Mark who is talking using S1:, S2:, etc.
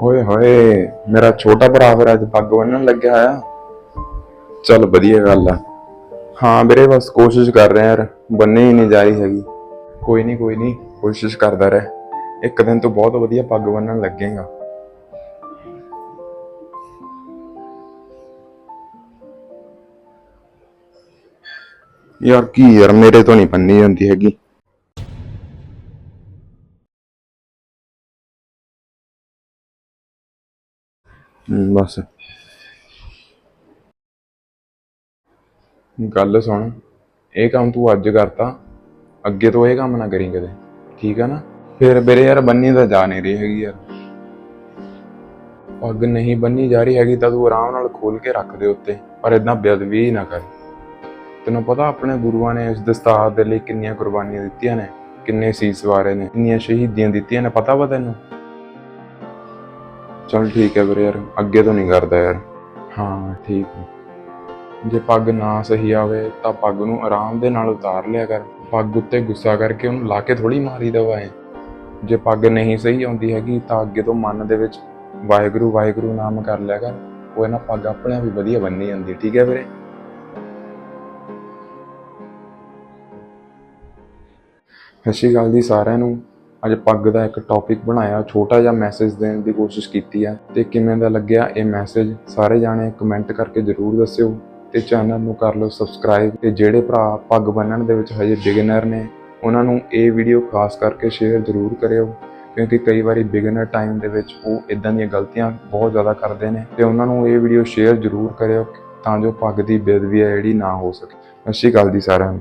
S1: ਓਏ ਹੋਏ, ਮੇਰਾ ਛੋਟਾ ਭਰਾ ਫਿਰ ਅੱਜ ਪੱਗ ਬੰਨਣ ਲੱਗਿਆ ਆ ਚੱਲ ਵਧੀਆ ਗੱਲ ਆ। ਹਾਂ ਵੀਰੇ, ਬਸ ਕੋਸ਼ਿਸ਼ ਕਰ ਰਿਹਾ ਯਾਰ, ਬੰਨੇ ਹੀ ਨਹੀਂ ਜਾ ਰਹੀ ਹੈਗੀ। ਕੋਈ ਨਹੀਂ ਕੋਈ ਨਹੀਂ, ਕੋਸ਼ਿਸ਼ ਕਰਦਾ ਰਹਿ। ਇੱਕ ਦਿਨ ਤੋਂ ਬਹੁਤ ਵਧੀਆ ਪੱਗ ਬੰਨਣ ਲੱਗੇਗਾ। ਯਾਰ ਕੀ ਯਾਰ, ਮੇਰੇ ਤੋਂ ਨਹੀਂ ਬੰਨੀ ਜਾਂਦੀ ਹੈਗੀ। ਬਸ। ਗੱਲ ਸੁਣ। ਇਹ ਕੰਮ ਤੂੰ ਅੱਜ ਕਰਤਾ। ਅੱਗੇ ਤੋਂ ਇਹ ਕੰਮ ਨਾ ਕਰੀ ਕਦੇ। ਠੀਕ ਆ ਨਾ? ਫਿਰ ਮੇਰੇ ਯਾਰ ਬੰਨੀ ਤਾਂ ਜਾ ਨਹੀਂ ਰਹੀ ਹੈਗੀ ਯਾਰ। ਪੱਗ ਨਹੀਂ ਬੰਨੀ ਜਾ ਰਹੀ ਹੈਗੀ ਤਾਂ ਤੂੰ ਆਰਾਮ ਨਾਲ ਖੋਲ ਕੇ ਰੱਖ ਦੇ ਉੱਤੇ। ਪਰ ਇਦਾਂ ਬੇਅਦਬੀ ਨਾ ਕਰ। ਤੈਨੂੰ ਪਤਾ ਆਪਣੇ ਗੁਰੂਆਂ ਨੇ ਇਸ ਦਸਤਾਰ ਦੇ ਲਈ ਕਿੰਨੀਆਂ ਕੁਰਬਾਨੀਆਂ ਦਿੱਤੀਆਂ ਨੇ। ਕਿੰਨੇ ਸੀਸ ਵਾਰੇ ਨੇ। ਕਿੰਨੀਆਂ ਸ਼ਹੀਦੀਆਂ ਦਿੱਤੀਆਂ ਨੇ। ਪਤਾ ਵਾ ਤੈਨੂੰ? ਚਲ ਠੀਕ ਹੈ ਵੀਰੇ ਯਾਰ, ਅੱਗੇ ਤੋਂ ਨਹੀਂ ਕਰਦਾ ਯਾਰ। ਹਾਂ, ਠੀਕ ਹੈ। ਜੇ ਪੱਗ ਨਾ ਸਹੀ ਆਵੇ ਤਾਂ ਪੱਗ ਨੂੰ ਆਰਾਮ ਦੇ ਨਾਲ ਉਤਾਰ ਲਿਆ ਕਰ। ਪੱਗ ਉੱਤੇ ਗੁੱਸਾ ਕਰਕੇ ਉਹਨੂੰ ਲਾ ਕੇ ਥੋੜੀ ਮਾਰੀ ਦਵਾਏ ਜੇ ਪੱਗ ਨਹੀਂ ਸਹੀ ਆਉਂਦੀ ਹੈਗੀ ਤਾਂ ਅੱਗੇ ਤੋਂ ਮਨ ਦੇ ਵਿੱਚ ਵਾਹਿਗੁਰੂ ਵਾਹਿਗੁਰੂ ਨਾਮ ਕਰ ਲਿਆ ਕਰ। ਉਹ ਇਹਨਾਂ ਪੱਗ ਆਪਣੇ ਆਪ ਹੀ ਵਧੀਆ ਬੰਨੀ ਜਾਂਦੀ, ਠੀਕ ਹੈ ਵੀਰੇ? ਸਤਿ ਸ਼੍ਰੀ ਅਕਾਲ ਜੀ ਸਾਰਿਆਂ ਨੂੰ। ਅੱਜ ਪੱਗ ਦਾ ਇੱਕ ਟੌਪਿਕ ਬਣਾਇਆ, ਛੋਟਾ ਜਿਹਾ ਮੈਸੇਜ ਦੇਣ ਦੀ ਕੋਸ਼ਿਸ਼ ਕੀਤੀ ਹੈ ਤੇ ਕਿਵੇਂ ਦਾ ਲੱਗਿਆ ਇਹ ਮੈਸੇਜ ਸਾਰੇ ਜਾਣੇ ਕਮੈਂਟ ਕਰਕੇ ਜਰੂਰ ਦੱਸਿਓ। ਤੇ ਚੈਨਲ ਨੂੰ ਕਰ ਲਓ ਸਬਸਕ੍ਰਾਈਬ ਤੇ ਜਿਹੜੇ ਭਰਾ ਪੱਗ ਬੰਨਣ ਦੇ ਵਿੱਚ ਹਜੇ ਬਿਗਨਰ ਨੇ, ਉਹਨਾਂ ਨੂੰ ਇਹ ਵੀਡੀਓ ਖਾਸ ਕਰਕੇ ਸ਼ੇਅਰ ਜਰੂਰ ਕਰਿਓ। ਕਿਉਂਕਿ ਕਈ ਵਾਰੀ ਬਿਗਨਰ ਟਾਈਮ ਦੇ ਵਿੱਚ ਉਹ ਇਦਾਂ ਦੀਆਂ ਗਲਤੀਆਂ ਬਹੁਤ ਜ਼ਿਆਦਾ ਕਰਦੇ ਨੇ। ਤੇ ਉਹਨਾਂ ਨੂੰ ਇਹ ਵੀਡੀਓ ਸ਼ੇਅਰ ਜਰੂਰ ਕਰਿਓ, ਤਾਂ ਜੋ ਪੱਗ ਦੀ ਬੇਦਬੀ ਹੈ ਜਿਹੜੀ ਨਾ ਹੋ ਸਕੇ। ਸਤਿ ਸ਼੍ਰੀ ਅਕਾਲ ਜੀ ਸਾਰਿਆਂ ਨੂੰ।